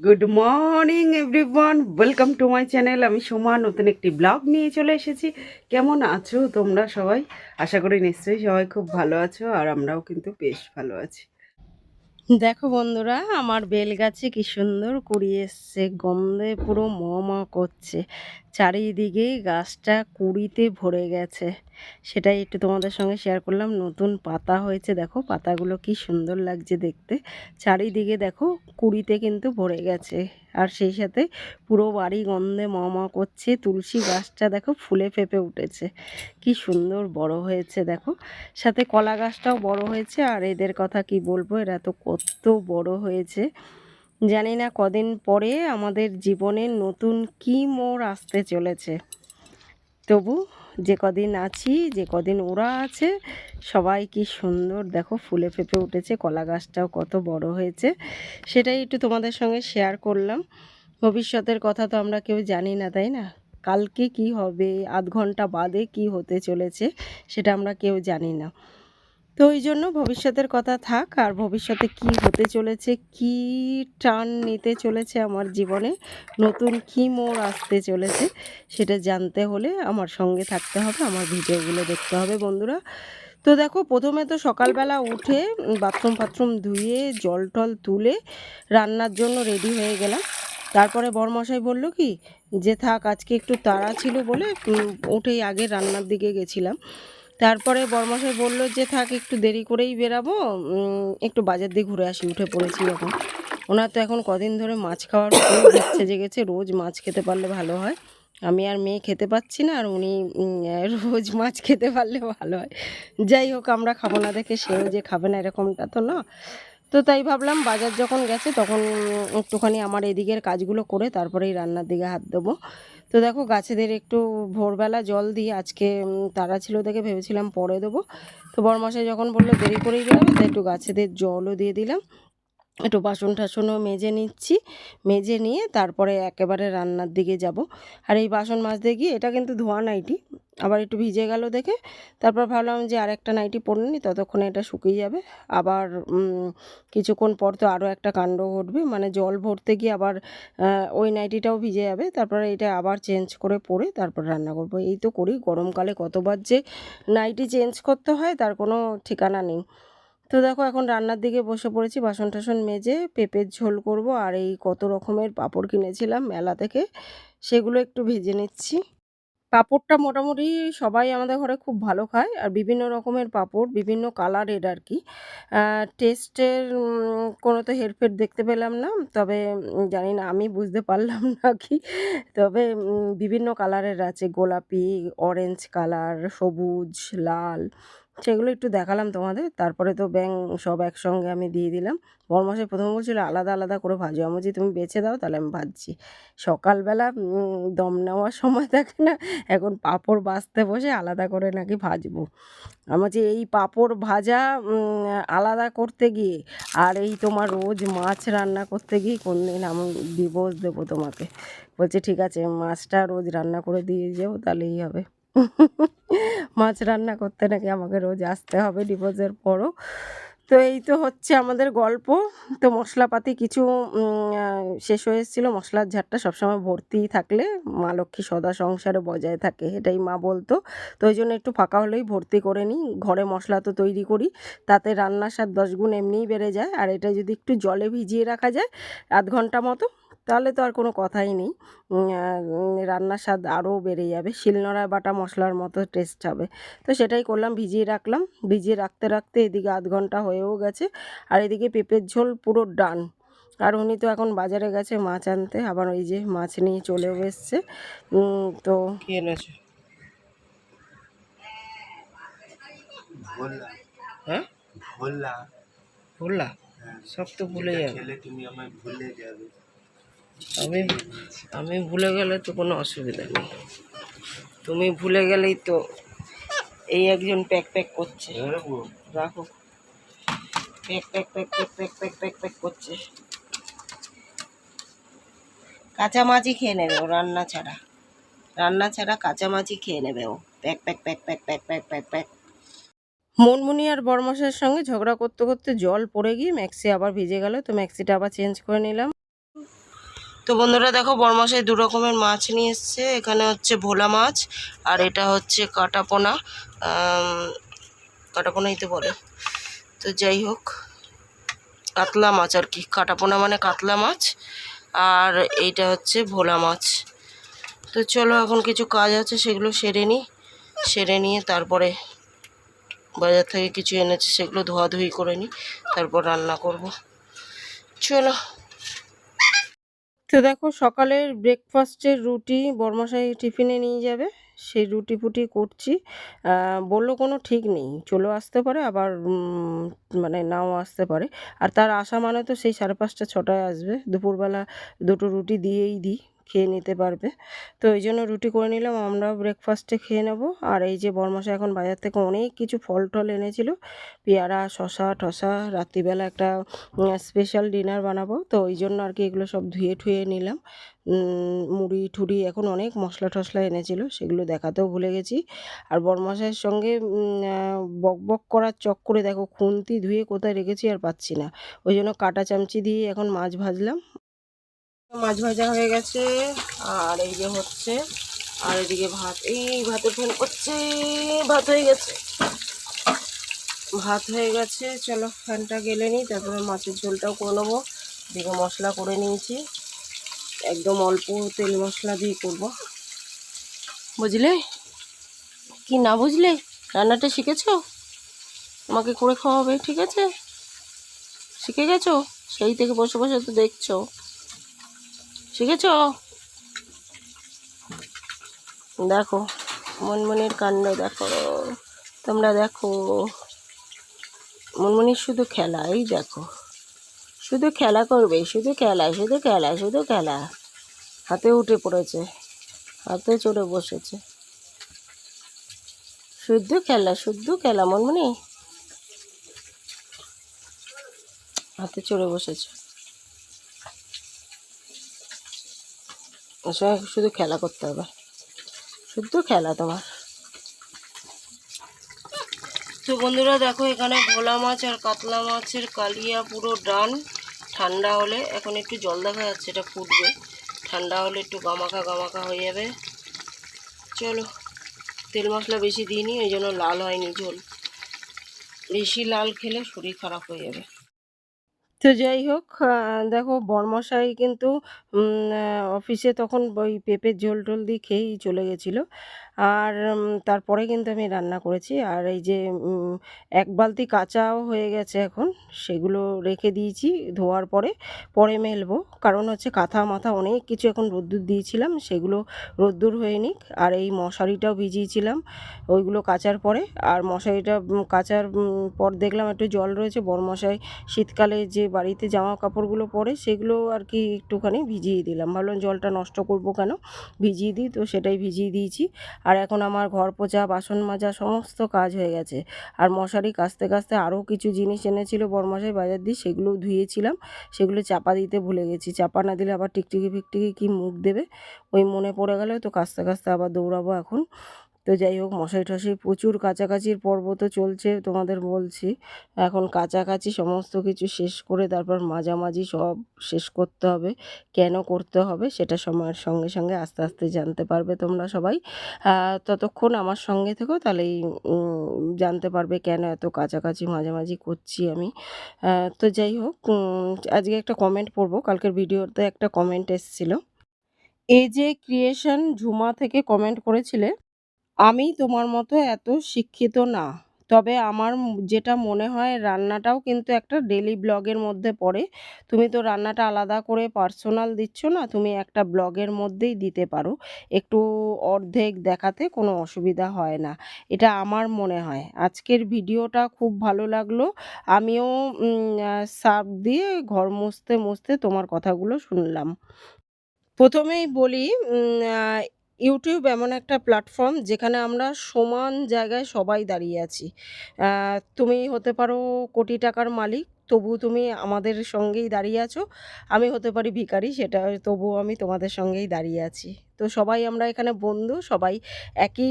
Good morning everyone welcome to my channel আমি সোমা, নতুন একটি ব্লগ নিয়ে চলে এসেছি। কেমন আছো তোমরা সবাই? আশা করি নিশ্চয়ই সবাই খুব ভালো আছো, আর আমরাও কিন্তু বেশ ভালো আছি। দেখো বন্ধুরা, আমার বেল গাছে কি সুন্দর কুড়িয়ে এসছে। গন্ধে পুরো ম করছে। চারিদিকে গাছটা কুড়িতে ভরে গেছে। সেটাই একটু তোমাদের সঙ্গে শেয়ার করলাম। নতুন পাতা হয়েছে, দেখো পাতাগুলো কি সুন্দর লাগছে দেখতে। চারিদিকে দেখো কুড়িতে কিন্তু ভরে গেছে। আর সেই সাথে পুরো বাড়ি গন্ধে ম ম করছে। তুলসী গাছটা দেখো ফুলে ফেপে উঠেছে। কি সুন্দর বড় হয়েছে, দেখো। সাথে কলা গাছটাও বড় হয়েছে। আর এদের কথা কি বলব? এরা তো কত বড় হয়েছে। জানি না কদিন পরে আমাদের জীবনে নতুন কি মোড় আসতে চলেছে। তবু যে কদিন আছি, যে কদিন ওরা আছে, সবাই কি সুন্দর। দেখো ফুলে ফেপে উঠেছে, কলা গাছটাও কত বড় হয়েছে। সেটাই একটু তোমাদের সঙ্গে শেয়ার করলাম। ভবিষ্যতের কথা তো আমরা কেউ জানি না, তাই না? কালকে কি হবে, আধ ঘণ্টা বাদে কি হতে চলেছে, সেটা আমরা কেউ জানি না। তো ওই জন্য ভবিষ্যতের কথা থাক আর ভবিষ্যতে কি হতে চলেছে, কি টার্ন নিতে চলেছে আমার জীবনে, নতুন কি মোড় আসতে চলেছে সেটা জানতে হলে আমার সঙ্গে থাকতে হবে, আমার ভিডিওগুলো দেখতে হবে বন্ধুরা। তো দেখো, প্রথমে তো সকালবেলা উঠে বাথরুম ফাথরুম ধুয়ে, জল টল তুলে রান্নার জন্য রেডি হয়ে গেলাম। তারপরে বরমশাই বলল কি, যে থাক, আজকে একটু তাড়া ছিল বলে উঠেই আগে রান্নার দিকে গেছিলাম। তারপরে বরমশাই বলল যে, থাক, একটু দেরি করেই বেরাবো। একটু বাজার দিয়ে ঘুরে আসি। উঠে পড়েছি এখন। ওনার তো এখন কদিন ধরে মাছ খাওয়ার খুব ইচ্ছে জেগেছে। রোজ মাছ খেতে পারলে ভালো হয়। আমি আর মেয়ে খেতে পাচ্ছি না, আর উনি রোজ মাছ খেতে পারলে ভালো হয়। যাই হোক, আমরা খাব না দেখে সেও যে খাবে না এরকমটা তো না। তো তাই ভাবলাম, বাজার যখন গেছে তখন একটুখানি আমার এদিকের কাজগুলো করে তারপরেই রান্নার দিকে হাত দেবো। তো দেখো গাছেদের একটু ভোরবেলা জল দিই আজকে তারা ছিল দেখে ভেবেছিলাম পরে দেবো। তো বরমাসায় যখন বলল দেরি করেই বেরোবে, তাই একটু গাছেদের জলও দিয়ে দিলাম। একটু বাসন টাসনও মেজে নিচ্ছি। মেজে নিয়ে তারপরে একেবারে রান্নার দিকে যাব। আর এই বাসন মাজতে গিয়ে এটা কিন্তু ধোয়া নাইটি। আবার একটু ভিজে গেল দেখে। তারপর ভাবলাম যে আরেকটা নাইটি পরে নিই, ততক্ষণে এটা শুকিয়ে যাবে। আবার কিছুক্ষণ পর তো আরও একটা কাণ্ড ঘটবে। মানে জল ভরতে গিয়ে আবার ওই নাইটিটাও ভিজে যাবে। তারপরে এটা আবার চেঞ্জ করে পরে তারপর রান্না করব। এই তো করি। গরমকালে কতবার যে নাইটি চেঞ্জ করতে হয়, তার কোনো ঠিকানা নেই। তো দেখো এখন রান্নার দিকে বসে পড়েছি বাসন টাসন মেজে পেঁপের ঝোল করব আর এই কত রকমের পাঁপড় কিনেছিলাম মেলা থেকে, সেগুলো একটু ভেজে নিচ্ছি। পাঁপড়টা মোটামুটি সবাই আমাদের ঘরে খুব ভালো খায় আর বিভিন্ন রকমের পাঁপড়, বিভিন্ন কালারের আর কি। টেস্টের কোনো তো হেরফের দেখতে পেলাম না, তবে জানি না, আমি বুঝতে পারলাম না কি। তবে বিভিন্ন কালারের আছে, গোলাপি অরেঞ্জ কালার, সবুজ, লাল। সেগুলো একটু দেখালাম তোমাদের। তারপরে তো ব্যাং সব একসঙ্গে আমি দিয়ে দিলাম। বরমাসে প্রথম বলছিল, আলাদা আলাদা করে ভাজো। আমি বলছি, তুমি বেছে দাও, তাহলে আমি ভাজছি। সকালবেলা দম নেওয়ার সময় থাকে না, এখন পাঁপড় ভাজতে বসে আলাদা করে নাকি ভাজবো। আমার যে এই পাঁপড় ভাজা আলাদা করতে গিয়ে, আর এই তোমার রোজ মাছ রান্না করতে গিয়ে কোনদিন আমি ডিভোর্স দেবো তোমাকে? বলছে, ঠিক আছে, মাছটা রোজ রান্না করে দিয়ে যাও, তাহলেই হবে। মাছ রান্না করতে নাকি আমাকে রোজ আসতে হবে ডিভোর্সের পরও। তো এই তো হচ্ছে আমাদের গল্প। তো মশলাপাতি কিছু শেষ হয়ে এসেছিল। মশলার ঝাড়টা সবসময় ভর্তি থাকলে মা লক্ষ্মী সদা সংসারে বজায় থাকে, এটাই মা বলতো। তো ওই জন্য একটু ফাঁকা হলেই ভর্তি করে নিই। ঘরে মশলা তো তৈরি করি, তাতে রান্নার স্বাদ দশ গুণ এমনিই বেড়ে যায়। আর এটা যদি একটু জলে ভিজিয়ে রাখা যায়, আধ ঘণ্টা মতো তাহলে তো আর কোনো কথাই নেই। রান্নার স্বাদ আরও বেড়ে যাবে। শিলনোড়ায় বাটা মশলার মতো টেস্ট হবে। তো সেটাই করলাম ভিজিয়ে রাখলাম। ভিজিয়ে রাখতে রাখতে এদিকে আধ ঘণ্টা হয়েও গেছে। আর এদিকে পেঁপের ঝোল পুরো ডান। আর উনি তো এখন বাজারে গেছে মাছ আনতে। আবার ওই যে মাছ নিয়ে চলেও এসছে। তো এনেছে? হ্যাঁ? ভোলা। ভুললা সব তো ভুলে যাবে। তুমি আমায় ভুলে যাবে। আমি আমি ভুলে গেলে তো কোনো অসুবিধা নেই তুমি ভুলে গেলেই তো এই একজন প্যাক প্যাক করছে রাখো প্যাক প্যাক প্যাক প্যাক প্যাক প্যাক প্যাক প্যাক করছে কাঁচা মাছই খেয়ে নেবে ও রান্না ছাড়া রান্না ছাড়া কাঁচা মাছই খেয়ে নেবে ও প্যাক প্যাক প্যাক প্যাক প্যাক প্যাক প্যাক প্যাক মনমুনি আর বরমশের সঙ্গে ঝগড়া করতে করতে জল পড়ে গিয়ে ম্যাক্সি আবার ভিজে গেল তো ম্যাক্সিটা আবার চেঞ্জ করে নিলাম তো বন্ধুরা দেখো বরমাসায় দু রকমের মাছ নিয়ে এসছে। এখানে হচ্ছে ভোলা মাছ আর এটা হচ্ছে কাটাপোনা। কাটাপোনাই তো বলে। তো যাই হোক, কাতলা মাছ আর কি। কাটাপোনা মানে কাতলা মাছ আর এইটা হচ্ছে ভোলা মাছ। তো চলো এখন কিছু কাজ আছে, সেগুলো সেরে নিই। সেরে নিয়ে তারপরে বাজার থেকে কিছু এনেছে, সেগুলো ধোয়াধুয়ি করে নিই। তারপর রান্না করব। চলো। তো দেখো সকালের ব্রেকফাস্টের রুটি বরমশাই টিফিনে নিয়ে যাবে। সেই রুটি ফুটি করছি বলল কোনো ঠিক নেই। চলো আসতে পারে, আবার মানে নাও আসতে পারে। আর তার আসা মানে তো সেই সাড়ে পাঁচটা, ছটায় আসবে। দুপুরবেলা দুটো রুটি দিয়েই দিই। খেয়ে নিতে পারবে। তো এই জন্য রুটি করে নিলাম, আমরাও ব্রেকফাস্টে খেয়ে নেব। আর এই যে বরমশাই এখন বাজার থেকে অনেক কিছু ফল টল এনেছিল, পেয়ারা শশা টশা রাত্রিবেলা একটা স্পেশাল ডিনার বানাবো। তো ওই জন্য আর কি এগুলো সব ধুয়ে ঠুয়ে নিলাম। মুড়ি, ঠুড়ি এখন অনেক মশলা টশলা এনেছিল, সেগুলো দেখাতেও ভুলে গেছি। আর বরমশাইয়ের সঙ্গে বক বক করার চক করে দেখো, খুন্তি ধুয়ে কোথায় রেখেছি আর পাচ্ছি না। ওই জন্য কাটা চামচি দিয়ে এখন মাছ ভাজলাম। মাছ ভাজা হয়ে গেছে, আর এই যে হচ্ছে, আর এদিকে ভাত, এই ভাতের ফ্যান করছে, ভাত হয়ে গেছে। ভাত হয়ে গেছে, চলো ফ্যানটা গেলে নিই, তারপরে মাছের ঝোলটাও করে নেব। এদিকে মশলা করে নিয়েছি, একদম অল্প তেল মশলা দিয়ে করব। বুঝলে? কি না বুঝলে? রান্নাটা শিখেছো? আমাকে করে খাওয়াবে, ঠিক আছে? শিখে গেছো? সেই থেকে বসে বসে তো দেখছ। শিখেছো? দেখো, মনমনির কাণ্ড দেখো, তোমরা দেখো। মনমনির শুধু খেলা এই দেখো। শুধু খেলা করবে, শুধু খেলা শুধু খেলা শুধু খেলা। হাতে উঠে পড়েছে, হাতে চড়ে বসেছে। শুদ্ধ খেলা শুদ্ধ খেলা, মনমনি। হাতে চড়ে বসেছে। সঙ্গে শুধু খেলা করতে হবে। শুধু খেলা তোমার। তো বন্ধুরা দেখো, এখানে ভোলা মাছ আর কাতলা মাছের কালিয়া পুরো ডান। ঠান্ডা হলে এখন একটু জল দেখা যাচ্ছে, এটা ফুটবে। ঠান্ডা হলে একটু গামাকা গামাকা হয়ে যাবে। চলো, তেল মশলা বেশি দিইনি ওই জন্য লাল হয়নি ঝোল। বেশি লাল খেলে শরীর খারাপ হয়ে যাবে। তো যাই হোক দেখো বর্মশাই কিন্তু অফিসে তখন ওই পেঁপের ঝোল টোল দিয়ে খেয়েই চলে গেছিল। আর তারপরে কিন্তু আমি রান্না করেছি। আর এই যে এক বালতি কাঁচাও হয়ে গেছে এখন, সেগুলো রেখে দিয়েছি ধোয়ার পরে। পরে মেলবো। কারণ হচ্ছে কাঁথা মাথা অনেক কিছু এখন রোদ্দুর দিয়েছিলাম, সেগুলো রোদ্দুর হয়ে নিক। আর এই মশারিটাও ভিজিয়েছিলাম ওইগুলো কাচার পরে। আর মশারিটা কাচার পর দেখলাম একটু জল রয়েছে। বরমশাই শীতকালে যে বাড়িতে জামা কাপড়গুলো পরে, সেগুলো আর কি একটুখানি ভিজিয়ে দিলাম। ভাবলাম জলটা নষ্ট করব কেন? ভিজিয়ে দিই তো সেটাই ভিজিয়ে দিয়েছি। আর এখন আমার ঘর পোছা, বাসন মাজা, সমস্ত কাজ হয়ে গেছে। আর মশারি কাচতে কাস্তে আরও কিছু জিনিস এনেছিল বরমশাই বাজার দিয়ে সেগুলোও ধুয়েছিলাম। সেগুলো চাপা দিতে ভুলে গেছি। চাপা না দিলে আবার টিকটিকি ফিকটিকি কি মুখ দেবে? ওই মনে পড়ে গেলে, তো কাচতে কাস্তে আবার দৌড়াবো এখন। তো যাই হোক, মশারি টশারি প্রচুর কাছাকাছির পর্ব তো চলছে তোমাদের বলছি। এখন কাছাকাছি সমস্ত কিছু শেষ করে তারপর মাঝামাঝি সব শেষ করতে হবে। কেন করতে হবে সেটা সময়ের সঙ্গে সঙ্গে আস্তে আস্তে জানতে পারবে তোমরা সবাই। ততক্ষণ আমার সঙ্গে থেকো, তাহলেই জানতে পারবে কেন এত কাছাকাছি মাঝামাঝি করছি আমি। তো যাই হোক আজকে একটা কমেন্ট পড়ব, কালকের ভিডিওতে একটা কমেন্ট এসেছিল। এই যে ক্রিয়েশন ঝুমা থেকে কমেন্ট করেছিলে আমি তোমার মতো এত শিক্ষিত না। তবে আমার যেটা মনে হয় রান্নাটাও কিন্তু একটা ডেলি ব্লগের মধ্যে পড়ে। তুমি তো রান্নাটা আলাদা করে পার্সোনাল দিচ্ছ না, তুমি একটা ব্লগের মধ্যেই দিতে পারো। একটু অর্ধেক দেখাতে কোনো অসুবিধা হয় না। এটা আমার মনে হয়। আজকের ভিডিওটা খুব ভালো লাগল। আমিও সার্ফ দিয়ে ঘর মুছতে মুছতে তোমার কথাগুলো শুনলাম। প্রথমেই বলি ইউটিউব এমন একটা প্ল্যাটফর্ম যেখানে আমরা সমান জায়গায় সবাই দাঁড়িয়ে আছি। তুমি হতে পারো কোটি টাকার মালিক, তবু তুমি আমাদের সঙ্গেই দাঁড়িয়ে আছো। আমি হতে পারি ভিকারি সেটা, তবুও আমি তোমাদের সঙ্গেই দাঁড়িয়ে আছি। তো সবাই আমরা এখানে বন্ধু, সবাই একই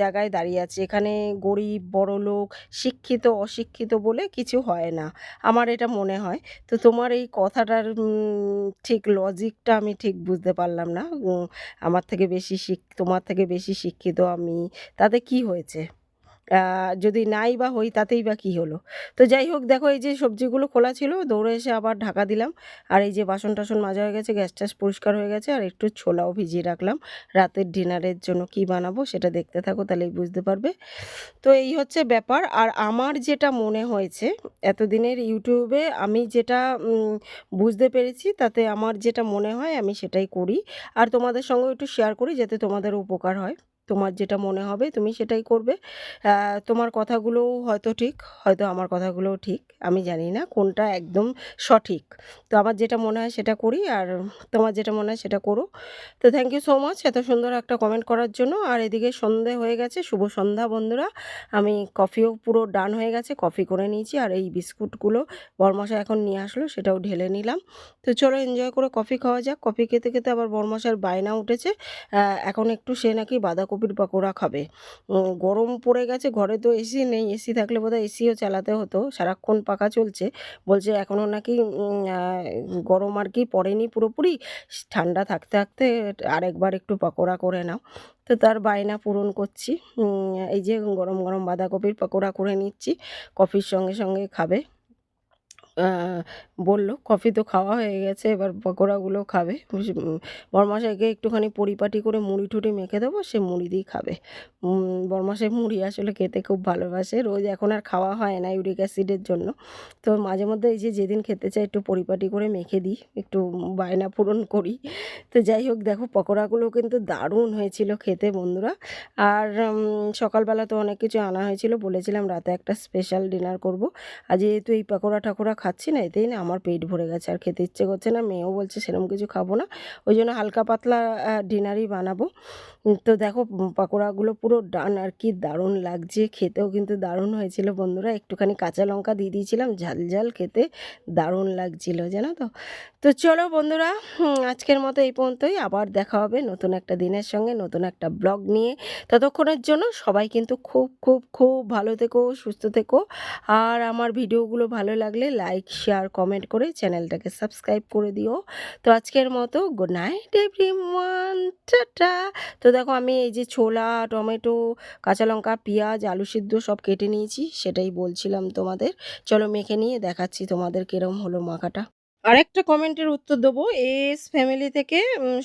জায়গায় দাঁড়িয়ে আছি। এখানে গরিব, বড় লোক, শিক্ষিত, অশিক্ষিত বলে কিছু হয় না, আমার এটা মনে হয়। তো তোমার এই কথাটার ঠিক লজিকটা আমি ঠিক বুঝতে পারলাম না। আমার থেকে বেশি শিখ তোমার থেকে বেশি শিক্ষিত আমি, তাতে কি হয়েছে? যদি নাই বা হই তাতেই বা কী হলো? তো যাই হোক দেখো এই যে সবজিগুলো খোলা ছিল, দৌড়ে এসে আবার ঢাকা দিলাম। আর এই যে বাসন টাসন মাজা হয়ে গেছে, গ্যাস ট্যাস পরিষ্কার হয়ে গেছে, আর একটু ছোলাও ভিজিয়ে রাখলাম। রাতের ডিনারের জন্য কি বানাবো সেটা দেখতে থাকো, তাহলেই বুঝতে পারবে। তো এই হচ্ছে ব্যাপার। আর আমার যেটা মনে হয়েছে, এতদিনের ইউটিউবে আমি যেটা বুঝতে পেরেছি, তাতে আমার যেটা মনে হয় আমি সেটাই করি। আর তোমাদের সঙ্গে একটু শেয়ার করি, যাতে তোমাদের উপকার হয়। তোমার যেটা মনে হবে তুমি সেটাই করবে। তোমার কথাগুলোও হয়তো ঠিক, হয়তো আমার কথাগুলোও ঠিক, আমি জানি না কোনটা একদম সঠিক। তো আমার যেটা মনে হয় সেটা করি আর তোমার যেটা মনে হয় সেটা করো। তো থ্যাংক ইউ সো মাচ এত সুন্দর একটা কমেন্ট করার জন্য। আর এদিকে সন্ধে হয়ে গেছে, শুভ সন্ধ্যা বন্ধুরা। আমি কফিও পুরো ডান হয়ে গেছে কফি করে নিয়েছি আর এই বিস্কুটগুলো বরমশা এখন নিয়ে আসলো, সেটাও ঢেলে নিলাম। তো চলো এনজয় করে কফি খাওয়া যাক। কফি খেতে খেতে আবার বরমশার বায়না উঠেছে। এখন একটু সে নাকি বাঁধাকপির পকোড়া খাবে। গরম পড়ে গেছে, ঘরে তো এসি নেই। এসি থাকলে বোধহয় এসিও চালাতে হতো। সারাক্ষণ পাখা চলছে। বলছে এখনও নাকি গরম আর কি পড়েনি পুরোপুরি। ঠান্ডা থাকতে থাকতে আরেকবার একটু পকোড়া করে নাও। তো তার বায়না পূরণ করছি। এই যে গরম গরম বাঁধাকপির পকোড়া করে নিচ্ছি। কফির সঙ্গে সঙ্গে খাবে। বলল কফি তো খাওয়া হয়ে গেছে এবার পকোড়াগুলো খাবে। উম, বরমাসাইকে একটুখানি পরিপাটি করে মুড়ি টুড়ি মেখে দেবো সে মুড়ি দিয়ে খাবে। উম, বরমাসাই মুড়ি আসলে খেতে খুব ভালোবাসে রোজ এখন আর খাওয়া হয় না ইউরিক অ্যাসিডের জন্য। তো মাঝে মধ্যে এই যে যেদিন খেতে চাই একটু পরিপাটি করে মেখে দিই একটু বায়না পূরণ করি। তো যাই হোক দেখো পকোড়াগুলো কিন্তু দারুণ হয়েছিল খেতে বন্ধুরা। আর সকালবেলা তো অনেক কিছু আনা হয়েছিল বলেছিলাম রাতে একটা স্পেশাল ডিনার করব। আর যেহেতু এই পকোড়া ঠাকুরা খাচ্ছি না, এতেই না আমার পেট ভরে গেছে। আর খেতে ইচ্ছে করছে না, মেয়েও বলছে সেরকম কিছু খাব না। ওই জন্য হালকা পাতলা ডিনারই বানাবো। তো দেখো পকোড়াগুলো পুরো ডান আর কি দারুণ লাগছে। খেতেও কিন্তু দারুণ হয়েছিল বন্ধুরা। একটুখানি কাঁচা লঙ্কা দিয়ে দিয়েছিলাম, ঝাল ঝাল খেতে দারুণ লাগছিল, জানো তো? তো চলো বন্ধুরা আজকের মতো এই পর্যন্তই। আবার দেখা হবে নতুন একটা দিনের সঙ্গে, নতুন একটা ব্লগ নিয়ে। ততক্ষণের জন্য সবাই কিন্তু খুব খুব খুব ভালো থেকো, সুস্থ থেকো। আর আমার ভিডিওগুলো ভালো লাগলে লাইক শেয়ার কমেন্ট করে চ্যানেলটাকে সাবস্ক্রাইব করে দিও। তো আজকের মতো গুড নাইট এভরিওয়ান টাটা। তো দেখো আমি এই যে ছোলা, টমেটো, কাঁচা লঙ্কা, পেঁয়াজ, আলু সিদ্ধ সব কেটে নিয়েছি, সেটাই বলছিলাম তোমাদের। চলো মেখে নিয়ে দেখাচ্ছি তোমাদের কিরম হলো মাখাটা। আরেকটা কমেন্টের উত্তর দেবো। এস ফ্যামিলি থেকে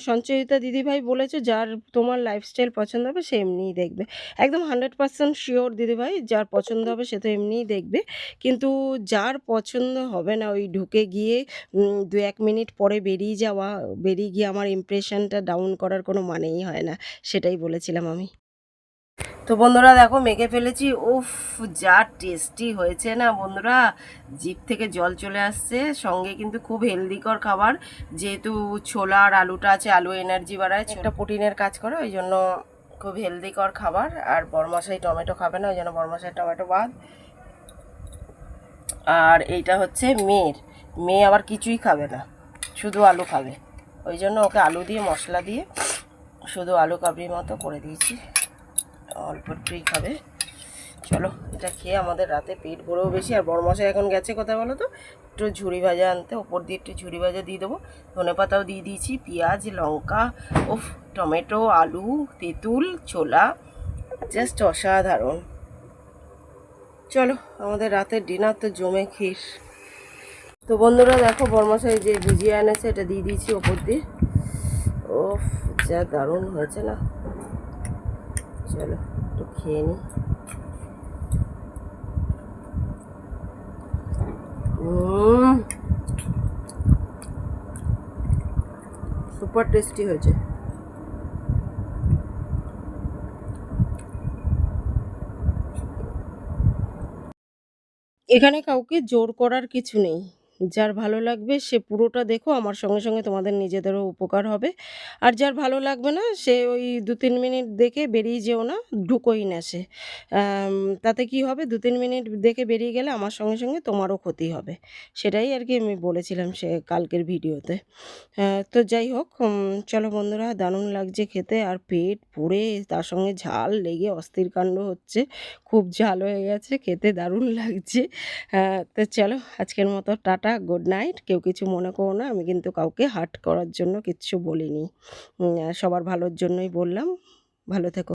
সঞ্চয়িতা দিদিভাই বলেছে, যার তোমার লাইফস্টাইল পছন্দ হবে, সে এমনিই দেখবে। একদম হান্ড্রেড পার্সেন্ট শিওর দিদিভাই, যার পছন্দ হবে, সে তো এমনিই দেখবে। কিন্তু যার পছন্দ হবে না, ওই ঢুকে গিয়ে দু এক মিনিট পরে বেরিয়ে যাওয়া, বেরিয়ে গিয়ে আমার ইমপ্রেশনটা ডাউন করার কোনো মানেই হয় না, সেটাই বলেছিলাম আমি। তো বন্ধুরা দেখো মেখে ফেলেছি। উফ যা টেস্টি হয়েছে না বন্ধুরা। জিভ থেকে জল চলে আসছে। সঙ্গে কিন্তু খুব হেলদিকর খাবার। যেহেতু ছোলা আর আলুটা আছে আলু এনার্জি বাড়ায়। একটা প্রোটিনের কাজ করে ওই জন্য খুব হেলদিকর খাবার। আর বরমশাই টমেটো খাবে না ওই জন্য বরমশাই টমেটো বাদ। আর এইটা হচ্ছে মেয়ের। মেয়ে আবার কিছুই খাবে না শুধু আলু খাবে। ওই জন্য ওকে আলু দিয়ে মশলা দিয়ে শুধু আলু কাবড়ির মতো করে দিয়েছি। অল্প একটুই খাবে। চলো, এটা খেয়ে আমাদের রাতে পেট ভরেও বেশি। আর বড় মশাই এখন গেছে কোথায় বলো তো? একটু ঝুড়ি ভাজা আনতে, ওপর দিয়ে একটু ঝুড়ি ভাজা দিয়ে দেবো। ধনে পাতাও দিয়ে দিয়েছি, পেঁয়াজ, লঙ্কা, উফ, টমেটো, আলু, তেঁতুল, ছোলা জাস্ট অসাধারণ। চলো, আমাদের রাতের ডিনার তো জমে খিস তো বন্ধুরা, দেখো বর্মশাই যে ভিজিয়ে এনেছে, এটা দিয়ে দিয়েছি ওপর দিয়ে। ও যা দারুণ হয়েছে না? চলো একটু খেয়ে নিই সুপার টেস্টি হয়েছে। এখানে কাউকে জোর করার কিছু নেই। যার ভালো লাগবে সে পুরোটা দেখো, আমার সঙ্গে সঙ্গে তোমাদের নিজেদেরও উপকার হবে। আর যার ভালো লাগবে না, সে ওই দু তিন মিনিট দেখে বেরিয়ে যেও না, ঢুকোই না সে। তাতে কি হবে? দু তিন মিনিট দেখে বেরিয়ে গেলে আমার সঙ্গে সঙ্গে তোমারও ক্ষতি হবে। সেটাই আর কি আমি বলেছিলাম সে কালকের ভিডিওতে। তো যাই হোক চলো বন্ধুরা, দারুণ লাগছে খেতে। আর পেট পুড়ে, তার সঙ্গে ঝাল লেগে অস্থির কাণ্ড হচ্ছে। খুব ঝাল হয়ে গেছে, খেতে দারুণ লাগছে। তো চলো, আজকের মতো টাটা। গুড নাইট কেউ কিছু মনে করো না, আমি কিন্তু কাউকে হার্ট করার জন্য কিচ্ছু বলিনি। সবার ভালোর জন্যই বললাম। ভালো থেকো।